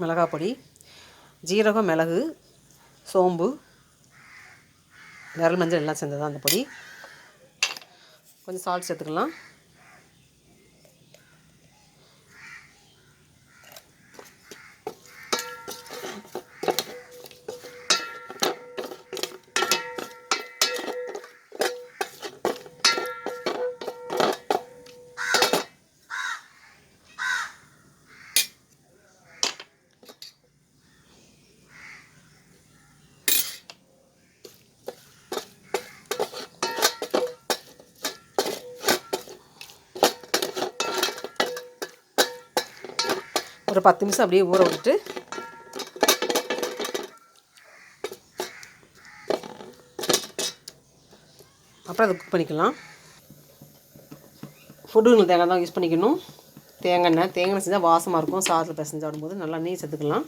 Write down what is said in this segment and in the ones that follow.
மிளகாய் பொடி ஜீரகம் மிளகு சோம்பு விரல் மஞ்சள் எல்லாம் சேர்ந்தது அந்த பொடி. கொஞ்சம் சால்ட் சேர்த்துக்கலாம். ஒரு பத்து நிமிஷம் அப்படியே ஊற விட்டுட்டு அப்புறம் அதை குக் பண்ணிக்கலாம். ஃபுட்டு தேங்காய் தான் யூஸ் பண்ணிக்கணும். தேங்காய் எண்ணெய் தேங்காய் எண்ணெய் செஞ்சால் வாசமாக இருக்கும். சாதத்தில் பிசைஞ்சு சாப்பிடும்போது நல்லா நெய் சேர்த்துக்கலாம்.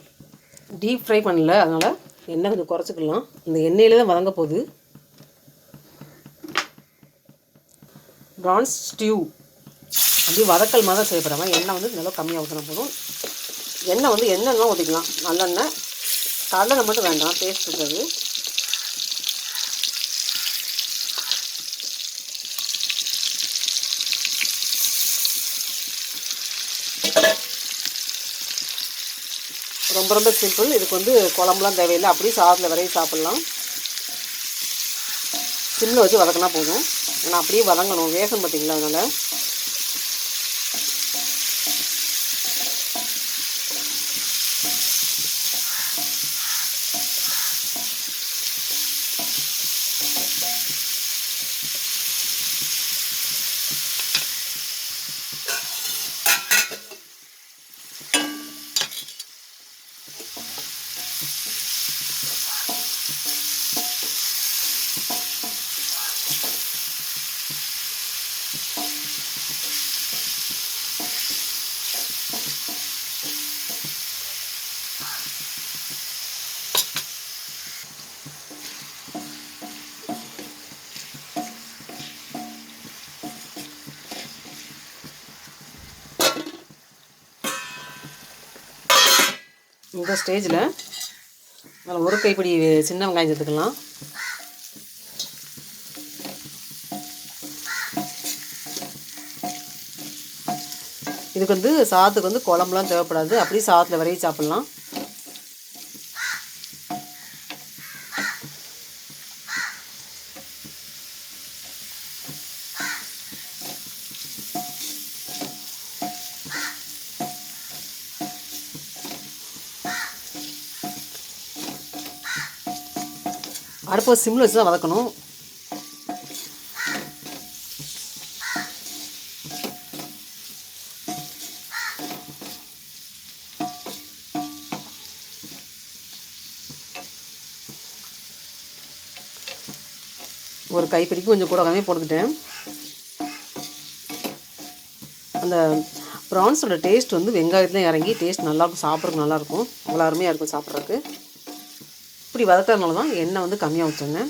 டீப் ஃப்ரை பண்ணல அதனால் எண்ணெய் கொஞ்சம் குறைச்சிக்கலாம். இந்த எண்ணெயிலே தான் வதங்க போகுது. ப்ரான்ஸ் ஸ்டியூ அப்படியே வதக்கல் மாதிரி தான் செய்யப்படுறாங்க எண்ணெய் வந்து நல்லா கம்மியாக ஊற்றினா போதும். எண்ணெய் வந்து எண்ணெய்லாம் ஊற்றிக்கலாம் நல்லெண்ணெய். கடலை மட்டும் வேண்டாம் டேஸ்ட் இருக்காது ரொம்ப ரொம்ப சிம்பிள் இதுக்கு வந்து குழம்புலாம் தேவையில்லை. அப்படியே சாதத்தில் வரையும் சாப்பிட்லாம். சிம்மில் வச்சு வதக்கினா போதும். ஏன்னா அப்படியே வதங்கணும். வேகம் பார்த்தீங்களா அதனால். இந்த ஸ்டேஜில் அதில் ஒரு கைப்பிடி சின்ன வெங்காயம் சேர்த்துக்கலாம். இதுக்கு வந்து சாதத்துக்கு வந்து குழம்புலாம் தேவைப்படாது. அப்படியே சாதத்தில் வரைய சாப்பிட்லாம். அடுப்பை சிம்மில் வச்சு தான் வதக்கணும். ஒரு கைப்பிடிக்கு கொஞ்சம் கூட கம்மியாக போட்டுக்கிட்டேன். அந்த ப்ரான்ஸோட டேஸ்ட் வந்து வெங்காயத்துலேயும் இறங்கி டேஸ்ட் நல்லாயிருக்கும் சாப்பிட்றதுக்கு நல்லாயிருக்கும் அவ்வளோ அருமையாக இருக்கும் சாப்பிட்றதுக்கு. இப்படி வதக்கிறதுனால தான் எண்ணெய் வந்து கம்மியாக ஊற்றுங்க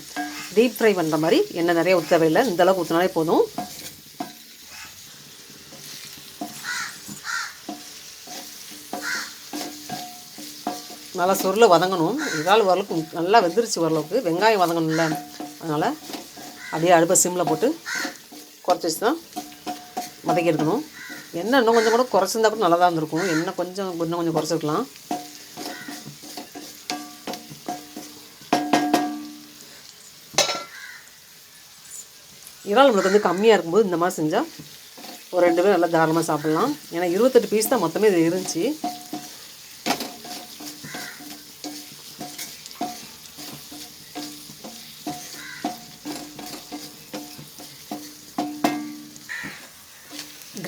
டீப் ஃப்ரை பண்ணுற மாதிரி எண்ணெய் நிறைய ஊற்ற தேவையில்லை. இந்த அளவுக்கு ஊற்றினாலே போதும். நல்லா சொருள வதங்கணும். இறால் ஓரளவுக்கு நல்லா வெந்துருச்சு ஓரளவுக்கு. வெங்காயம் வதங்கணும்ல. அதனால் அப்படியே அடுப்பை சிம்மில் போட்டு குறைச்சி வச்சு தான் வதக்கி எடுக்கணும் எண்ணெய் இன்னும் கொஞ்சம் கூட குறைச்சிருந்தா கூட நல்லா தான் இருந்திருக்கும். எண்ணெய் கொஞ்சம் இன்னும் கொஞ்சம் குறைச்சிருக்கலாம். இறால் நம்மளுக்கு வந்து கம்மியாக இருக்கும்போது இந்த மாதிரி செஞ்சால் ஒரு ரெண்டு பேரும் நல்லா தாராளமாக சாப்பிட்லாம். ஏன்னா இருபத்தெட்டு பீஸ் தான் மொத்தமே இது இருந்துச்சு.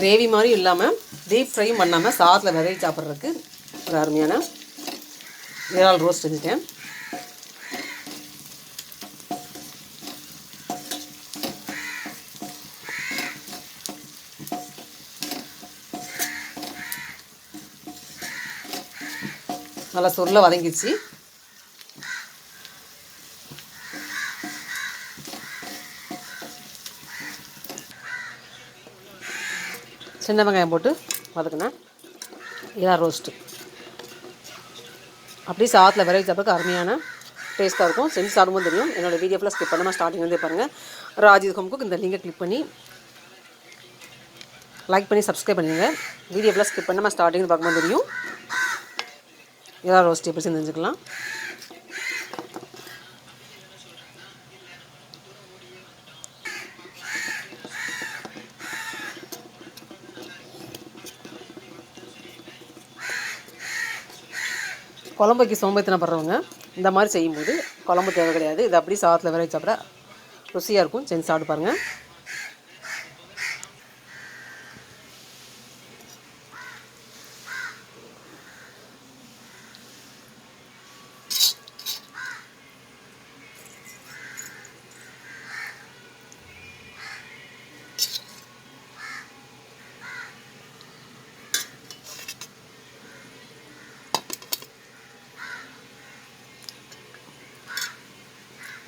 கிரேவி மாதிரியும் இல்லாமல் டீப் ஃப்ரையும் பண்ணாமல் சாதத்தில் விரைவி சாப்பிட்றதுக்கு ஒரு அருமையான இறால் ரோஸ்ட் செஞ்சுட்டேன். நல்லா சொல்ல வதங்கிடுச்சு. சின்ன வெங்காயம் போட்டு வதக்கினேன் இதான் ரோஸ்ட்டு அப்படியே சாதத்தில் விரைவி சாப்பிட்றதுக்கு அருமையான டேஸ்ட்டாக இருக்கும். செஞ்சு சாப்பிடும்போது தெரியும். என்னோட வீடியோ ஃபுல்லாக ஸ்கிப் பண்ணாமல் ஸ்டார்டிங் வந்து பாருங்கள் ராஜீவ் ஹோம்க்கு இந்த லிங்கை கிளிக் பண்ணி லைக் பண்ணி சப்ஸ்கிரைப் பண்ணுங்க வீடியோ ஃபுல்லாக ஸ்கிப் பண்ணாமல் ஸ்டார்டிங் பார்க்கும்போது தெரியும். இதெல்லாம் ரோஸ்ட் எப்படி செஞ்சு குழம்புக்கு சோம்பேத்தனப்படுறவங்க இந்த மாதிரி செய்யும்போது குழம்பு தேவை கிடையாது. இது அப்படி சாதத்தில் வேற சாப்பிட ருசியாக இருக்கும். செஞ்சு சாப்பிட்டு பாருங்கள்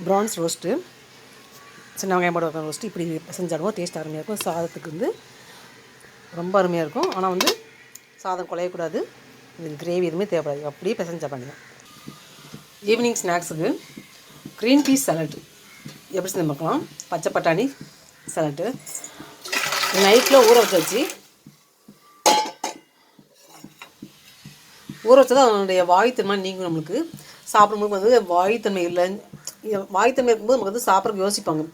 ப்ரான்ஸ் ரோஸ்ட்டு. சின்ன வெங்காயம் போட ரோஸ்ட்டு. இப்படி செஞ்சாடுவோம் டேஸ்ட் அருமையாக இருக்கும். சாதத்துக்கு வந்து ரொம்ப அருமையாக இருக்கும். ஆனால் வந்து சாதம் குலையக்கூடாது இது கிரேவி எதுவுமே தேவைப்படாது. அப்படியே பிசைஞ்சா பண்ணிடலாம் ஈவினிங் ஸ்நாக்ஸுக்கு க்ரீன் பீஸ் சலட் எப்படி செஞ்சு பார்க்கலாம்? பச்சை பட்டாணி சலட்டு நைட்டில் ஊற வச்சு வச்சு ஊற வச்சா அவனுடைய அதனுடைய வாயுத்தன்மை நீங்கும் நம்மளுக்கு. சாப்பிடும்போது வந்து வாயுத்தன்மை இல்லை வாயுத்தன்மை இருக்கும்போது நமக்கு வந்து சாப்பிட்றதுக்கு யோசிப்பாங்க.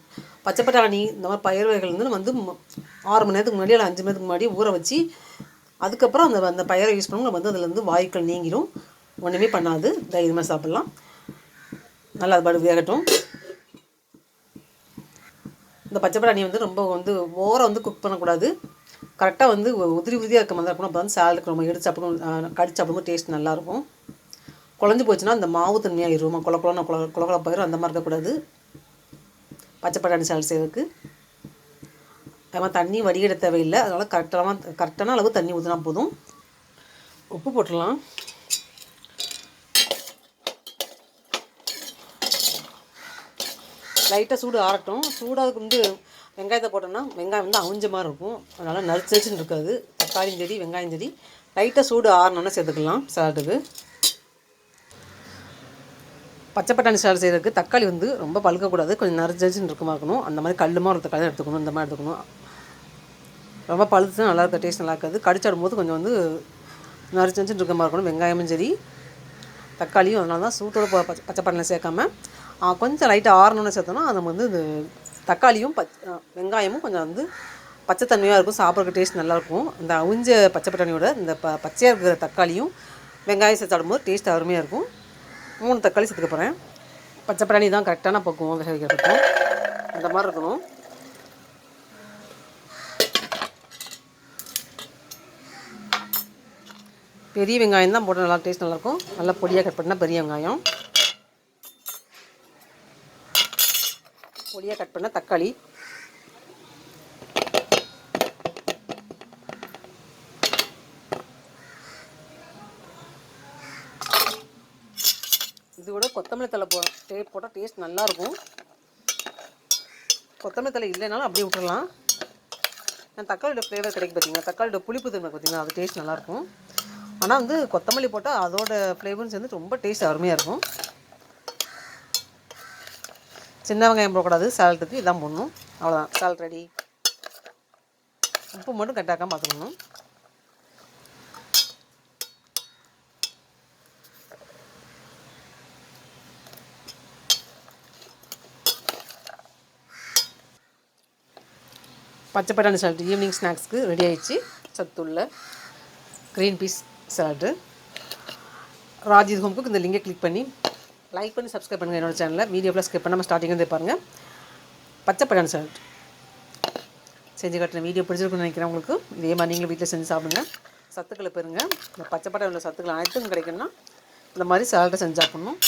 பச்சைப்பட்டாணி இந்த மாதிரி பயிர் வகைகள் வந்து நம்ம வந்து ம- ஆறு மணி நேரத்துக்கு முன்னாடி இல்லை அஞ்சு மணி நேரத்துக்கு முன்னாடி ஊற வச்சு அதுக்கப்புறம் அந்த அந்த பயிரை யூஸ் பண்ணுவோம் நம்ம வந்து அதுலேருந்து வாயுக்கள் நீங்கிடும் ஒன்றுமே பண்ணாது. தைரியமாக சாப்பிட்லாம். நல்லா அது பாடு வேகட்டும் இந்த பச்சைப்பட்டாணி வந்து ரொம்ப வந்து ஓரம் வந்து குக் பண்ணக்கூடாது. கரெக்டாக வந்து உதிரி உதிரியாக இருக்க மாதிரி இருக்கணும். அப்போ வந்து சாலடுக்கு ரொம்ப எடுத்து சாப்பிடும் கடிச்சு சாப்பிடும்போது டேஸ்ட் நல்லாயிருக்கும் குழஞ்சி போச்சுன்னா அந்த மாவு தன்மையாகிருமா குள குளம்னா குள குள குழப்பாயிரும் அந்த மாதிரி இருக்கக்கூடாது. பச்சை பட்டாணி சாலட் செய்யறதுக்கு. அது மாதிரி தண்ணி வடிகிட தேவையில்லை. அதனால் கரெக்டான கரெக்டான அளவு தண்ணி ஊற்றினா போதும். உப்பு போட்டுடலாம். லைட்டாக சூடு ஆறட்டும். சூடாக வந்து வெங்காயத்தை போட்டோம்னா வெங்காயம் வந்து அவிஞ்ச மாதிரி இருக்கும். அதனால் நரிச்சு நறுச்சுன்னு இருக்காது. தக்காளியும் சரி வெங்காயம் சரி லைட்டாக சூடு ஆறணுன்னு சேர்த்துக்கலாம் சாலட்டுக்கு பச்சை பட்டாணி சாறு செய்கிறதுக்கு தக்காளி வந்து ரொம்ப பழுக்கக்கூடாது. கொஞ்சம் நறுச்சு இருக்கமாக இருக்குமா இருக்கணும் அந்த மாதிரி கல்லுமா ஒரு தக்காளி எடுத்துக்கணும். இந்த மாதிரி எடுத்துக்கணும். ரொம்ப பழுத்து நல்லா இருக்க டேஸ்ட் நல்லா இருக்காது. கடிச்சாடும் போது கொஞ்சம் வந்து நறுச்சு இருக்க மாதிரி இருக்கணும். வெங்காயமும் சரி தக்காளியும் அதனால தான் சூட்டோட ப- பச்சை பச்சை பட்டாணி சேர்க்காம கொஞ்சம் லைட்டாக ஆறணும்னு சேர்த்தோன்னா அது வந்து இந்த தக்காளியும் பச் வெங்காயமும் கொஞ்சம் வந்து பச்சைத்தன்மையாக இருக்கும். சாப்பிட்றதுக்கு டேஸ்ட் நல்லாயிருக்கும் இந்த அவிஞ்ச பச்சை பட்டாணியோட இந்த ப பச்சையாக இருக்கிற தக்காளியும் வெங்காயம் சேர்த்தாடும் போது டேஸ்ட் அருமையாக இருக்கும். மூணு தக்காளி சேர்த்துக்க போகிறேன் பச்சை பட்டாணி தான் கரெக்டான பக்குவம் வேக வைக்கிறதுக்கு இந்த மாதிரி இருக்கணும். பெரிய வெங்காயம் தான் போட்டால் நல்லா டேஸ்ட் நல்லாயிருக்கும் நல்லா பொடியாக கட் பண்ணால் பெரிய வெங்காயம். பொடியாக கட் பண்ண தக்காளி. இதோட கொத்தமல்லி தழை போ டே போட்டால் டேஸ்ட் நல்லாயிருக்கும் கொத்தமல்லி தழை இல்லைனாலும் அப்படியே விட்டுடலாம் நான் தக்காளியோட ஃப்ளேவர் கிடைக்கும் பார்த்தீங்கன்னா தக்காளியோட புளிப்பு தன்மை பார்த்தீங்கன்னா அது டேஸ்ட் நல்லாயிருக்கும் ஆனால் வந்து கொத்தமல்லி போட்டால் அதோட ஃப்ளேவரும் சேர்ந்து ரொம்ப டேஸ்ட் அருமையாக இருக்கும். சின்ன வெங்காயம் போடக்கூடாது. சாலட்டுக்கு இதான் போடணும். அவ்வளோதான் சால்ட் ரெடி உப்பு மட்டும் கட்டாக்காம பார்த்துக்கணும் பச்சை பட்டாணி சாலட் ஈவினிங் ஸ்நாக்ஸ்க்கு ரெடி ஆயிடுச்சு. சத்துள்ள க்ரீன் பீஸ் சாலட்டு ராஜித் ஹோம்க்கு இந்த லிங்கை கிளிக் பண்ணி லைக் பண்ணி சப்ஸ்கிரைப் பண்ணுங்கள் என்னோடய சேனலில் வீடியோவில் ஸ்கிப் பண்ணாமல் ஸ்டார்டிங் வந்து பாருங்கள் பச்சை பட்டாணி சாலட் செஞ்சு காட்டுறேன் வீடியோ பிடிச்சிருக்குன்னு நினைக்கிறேன் உங்களுக்கு. இதே மாதிரி நீங்களும் வீட்டில் செஞ்சு சாப்பிடுங்க. சத்துக்களை பெறுங்க. இந்த பச்சை பட்டாணி உள்ள சத்துக்கள் அனைத்தும் கிடைக்கணும்னா இந்த மாதிரி சாலட்டை செஞ்சு சாப்பிட்ணும்.